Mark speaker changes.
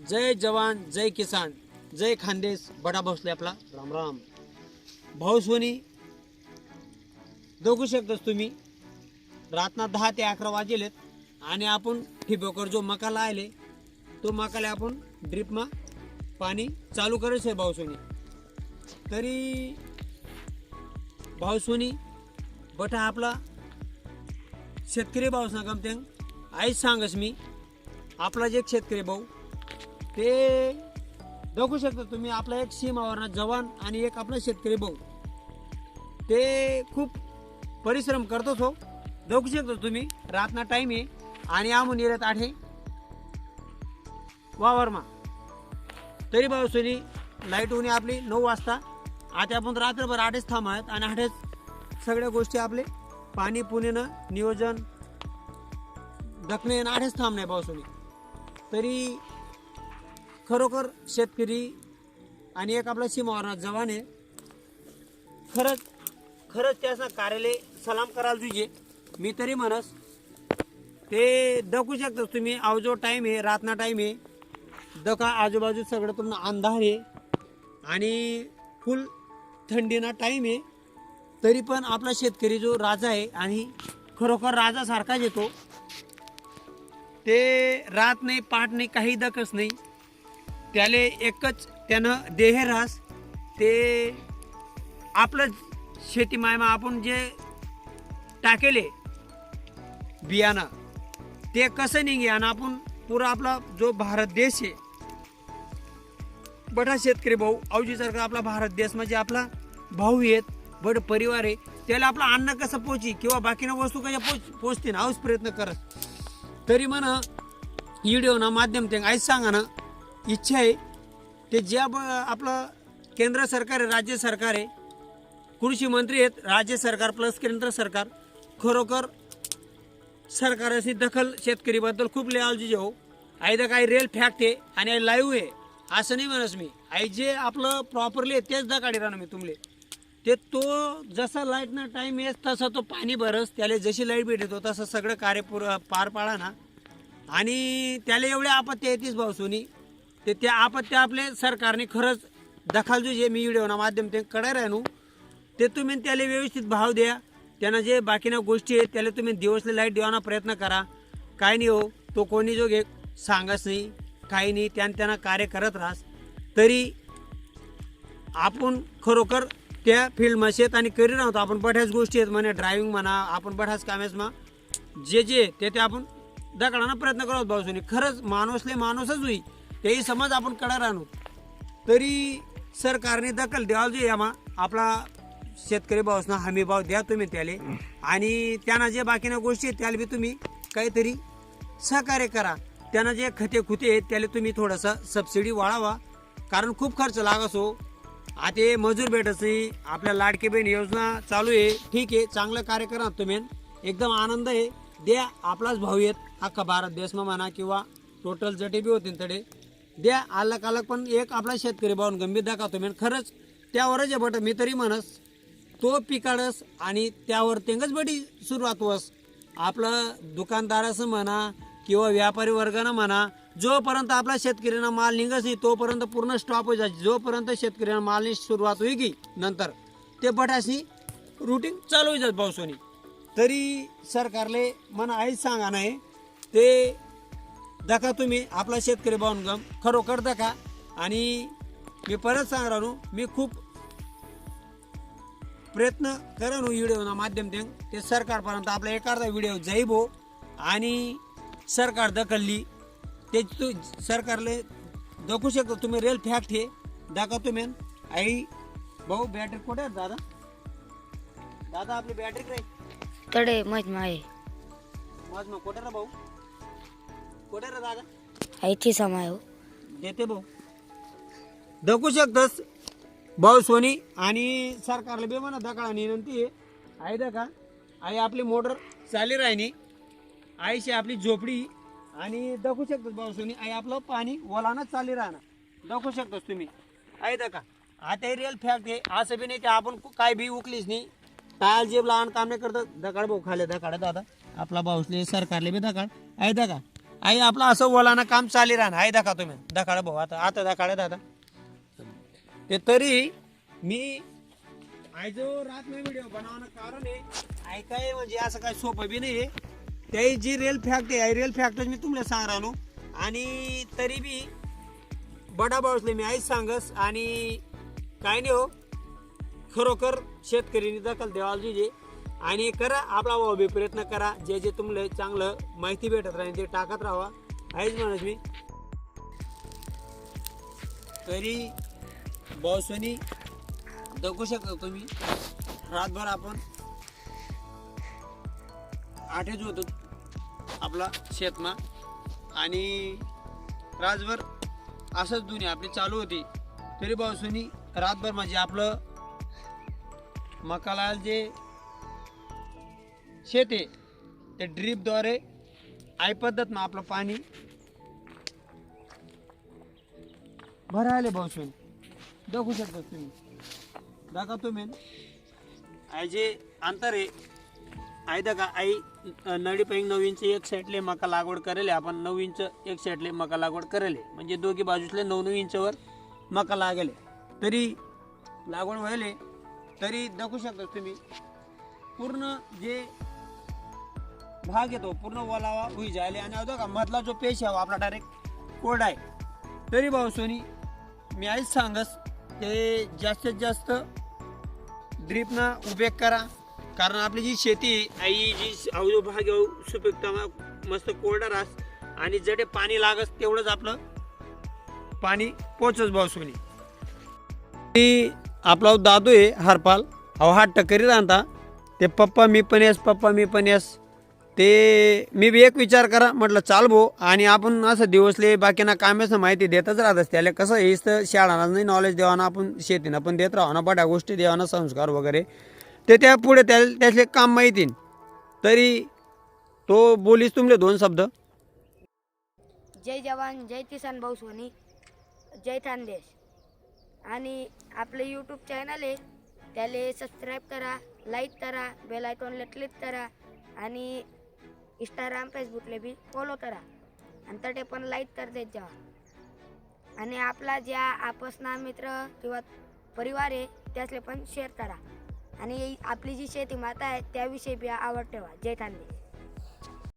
Speaker 1: जय जवान जय किसान जय खानदेश बडा भोसले आपला. राम राम. भाऊ सोनी बघू शकतास तुम्ही. रातना दहा ते अकरा वाजेलेत आणि आपण ठिबकर जो मकाला आले तो मकाला आपण ड्रिपमा पाणी चालू करायचं आहे भाऊ सोनी. तरी भाऊ सोनी बटा आपला शेतकरी भाऊ सांगा ते आईच सांगस मी आपला जे शेतकरी भाऊ ते बघू शकता तुम्ही आपला एक सीमावरना जवान आणि एक आपला शेतकरी भाऊ. ते खूप परिश्रम करतोच हो बघू शकता तुम्ही रातना टाईम आहे आणि आमून येत आठे वावरमा तरी भाऊ सोनी लाइट होणे आपली नऊ वाजता. आता आपण रात्रभर आठच थांब आहेत आणि आठच सगळ्या गोष्टी आपले पाणी पुणेनं नियोजन दखणे आठेच आठच थांब नाही भाऊ सोनी. तरी खरोखर शेतकरी आणि एक आपला सीमावरा जवान आहे. खरंच खरंच त्याचं कार्यालय सलाम करायला तुझे. मी तरी म्हणस ते दखू शकता तुम्ही. अवजो टाईम आहे रातना टाईम आहे दका आजूबाजू सगळं तुम्हाला अंधार आहे. आणि फुल थंडीना टाईम आहे. तरी पण आपला शेतकरी जो राजा आहे आणि खरोखर राजासारखाच येतो ते. रात नाही पाठ नाही काही दकच नाही. त्याले एकच त्यानं देहरास ते आपलं शेती मायमा आपण जे टाकेले बियाणं ते कसं निघे आणि आपण पुरा आपला जो भारत देश आहे बटा शेतकरी भाऊ अवजीसारखा आपला भारत देश म्हणजे आपला भाऊ आहेत बड परिवार आहे त्याला आपलं अन्न कसं पोची किंवा बाकीनं वस्तू कशा पोच पोचतील हाच प्रयत्न करत. तरी म्हणा व्हिडिओ ना माध्यम ते आईच सांगा ना इच्छा आहे ते ज्या ब आपलं केंद्र सरकार आहे राज्य सरकार आहे कृषी मंत्री आहेत राज्य सरकार प्लस केंद्र सरकार खरोखर सरकारची दखल शेतकरीबद्दल खूप लिहावजी हो. आयदा काही रिअल फॅक्ट आहे आणि लाईव्ह आहे असं नाही म्हणस मी. आई जे आपलं प्रॉपरली आहे तेच दकाडी राहणार मी तुमले. ते तो जसा लाईटनं टाईम येस तसा तो पाणी भरस त्याला जशी लाइट भेटतो तसं सगळं कार्य पुर पार पाडा ना. आणि त्याला एवढ्या आपत्ती येतेच भाऊ सोनी. ते त्या आपत्त्या आपले सरकारने खरंच दखल जो जे मी व्हिडिओना माध्यम ते कडे राहणू ते तुम्ही त्याला व्यवस्थित भाव द्या. त्यांना जे बाकीना गोष्टी आहेत त्याला तुम्ही दिवसले लाइट देवाना प्रयत्न करा. काय नाही हो तो कोणी जो घे सांगच नाही. काही नाही त्यानं त्यांना कार्य करत राहस. तरी आपण खरोखर त्या फील्डमा शेत आणि करीत आहोत आपण बठ्याच गोष्टी आहेत म्हणे ड्रायव्हिंग म्हणा आपण बऱ्याच कामेसमा जे जे ते ते आपण दगडाना प्रयत्न करत भाऊसुनी खरंच माणूसले माणूसच होई. तेही समज आपण कडा राहणू तरी सरकारने दखल द्यावं जे यामा आपला शेतकरी भाऊसना हमी भाव द्या तुम्ही त्याले. आणि त्यांना जे बाकीच्या गोष्टी आहेत त्याला बी तुम्ही काहीतरी सहकार्य करा. त्यांना जे खते खुते आहेत त्याला तुम्ही थोडंसं सबसिडी वाढवा. कारण खूप खर्च लागसो हो आता हे मजूर भेटत नाही. आपल्या लाडके बहीण योजना चालू आहे. ठीक आहे चांगलं कार्य करा तुम्ही. एकदम आनंद आहे. द्या आपलाच भाऊ येत अख्खा भारत देशमा म्हणा किंवा टोटल जटे बी होतील तडे. द्या आलक अलग पण एक आपला शेतकरी भाऊन गंभीर दाखवतो मी. खरंच त्यावरच आहे बट मी तरी म्हणस तो पिकाडस आणि त्यावर तेंगच बडी सुरुवात वस आपलं दुकानदाराचं म्हणा किंवा व्यापारी वर्गानं म्हणा जोपर्यंत आपला शेतकऱ्यांना माल निघत नाही तोपर्यंत पूर्ण स्टॉप होई जायची. जोपर्यंत शेतकऱ्यांना मालनी सुरुवात होई की नंतर. ते बटाशी रुटीन चालू होई जात पावसाने तरी सरकारले मला आईच सांगा नाही ते दका तुम्ही आपला शेतकरी गम खरोखर दका आणि मी परत सांग राहू मी खूप प्रयत्न करा व्हिडिओना माध्यम ते ते सरकारपर्यंत आपला एखादा व्हिडिओ जाईबो आणि सरकार दखलली. ते तू सरकारले दाखवू शकतो. तुम्ही रेल फॅक्ट हे दाखवा तुम्ही. आई भाऊ बॅटरी कुठे आहे दादा? दादा आपली बॅटरी काय
Speaker 2: तडे मज माये
Speaker 1: माझ मग कुठे रे भाऊ? कुठे रे दादा?
Speaker 2: आयची समाय हो.
Speaker 1: देते भाऊ. दाखवू शकतस. भाऊ सोनी आणि सरकारला बी म्हणा दकाळा विनंती आहे. आहे दका आई आपली मोटर चाली राहिनी आईशी आपली झोपडी. आणि दाखवू शकतात भाऊ सोनी. आई आपलं पाणी ओलानच चाली राहणार. दाखवू शकतोस तुम्ही. आहे दका आता रिअल फॅक्ट आहे. असं बी नाही की आपण काय बी उकलीच नाही. टायल जेब लहान काम नाही करत. दकाड भाऊ खाले दकाड दादा. आपला भाऊसले सरकारले बी दकाड आहे दका आई आपलं असं बोलाना काम चाली राहणार आहे दाखा तुम्ही. दाखाडा भाऊ आता आता दाखाडा दादा. ते तरी मी आई जो रात नाही व्हिडिओ बनवणं कारण आहे काय म्हणजे असं काय सोपं बी नाही त्याही जी रेल फॅक्ट आहे रेल फॅक्ट मी तुम्हाला सांग राहिलो आणि तरी बी बडा बाळसले मी आईच सांगस. आणि काय नाही हो खरोखर शेतकरीने दखल द्यावाल जे आणि करा आपला भाऊ प्रयत्न करा. जे जे तुम्हाला चांगलं माहिती भेटत राहील ते टाकत राहा. आहेच म्हणत मी. तरी बॉसनी दगू शकता तुम्ही? रातभर आपण आठेच होतो आपला शेतमा. आणि रातभर असंच दुनिया आपली चालू होती. तरी बॉसनी रातभर म्हणजे आपलं मकाला जे शेत आहे. ते ड्रीपद्वारे आय पद्धत आपलं पाणी. भरायले भाऊसून दाखवू शकता तुम्ही. दाखा तुम्ही. आय जे अंतर आहे. आई का आई नळी पैंग नऊ इंच एक साईडले मका लागवड करेल आपण नऊ इंच एक साईडले मका लागवड करेल म्हणजे दोघी बाजूसले नऊ नऊ इंचवर मका लागेल तरी लागवड व्हायले तरी दाखवू शकता तुम्ही. पूर्ण जे भाग येतो पूर्ण ओलावा होई जायले. आणि अवघा का मधला जो पेश आहे हो, आपला डायरेक्ट कोरडा आहे. तरी भाऊ सोनी मी आईच सांगस ते जास्तीत जास्त ड्रीपना उपयोग करा. कारण आपली जी शेती आई जी अवजो भाग आहे, हो, सुपीकता मस्त कोरडा रास. आणि जडे पाणी लागस तेवढंच आपलं पाणी पोचस भाऊ सोनी. ती आपला दादू आहे हरपाल. अहो हा टकरी राहता ते पप्पा मी पण येस पप्पा मी पण येस. ते मी बी एक विचार करा. म्हटलं चाल भो आणि आपण असं दिवसले बाकीना कामेच माहिती देतच राहत त्याला कसं हेच तर शाळांना नाही नॉलेज देवाना आपण शेतीनं पण देत राहू ना बड्या गोष्टी देवाना संस्कार वगैरे. ते त्या पुढे त्या त्यातले काम माहिती तरी तो बोलीस तुमले दोन शब्द.
Speaker 2: जय जवान जय किसान भाऊ सोनी जय थानदेश. आणि आपलं यूट्यूब चॅनल आहे त्याला सबस्क्राईब करा लाईक करा बेल आयकॉनला क्लिक करा. आणि इंस्टाग्राम फेसबुकले बी फॉलो करा. आणि तटे पण लाईक कर देत जावा आणि आपला ज्या आपसना मित्र किंवा परिवार आहे त्यासले पण शेअर करा. आणि आपली जी शेती माता आहे त्याविषयी बी आवड ठेवा. जय खानदेश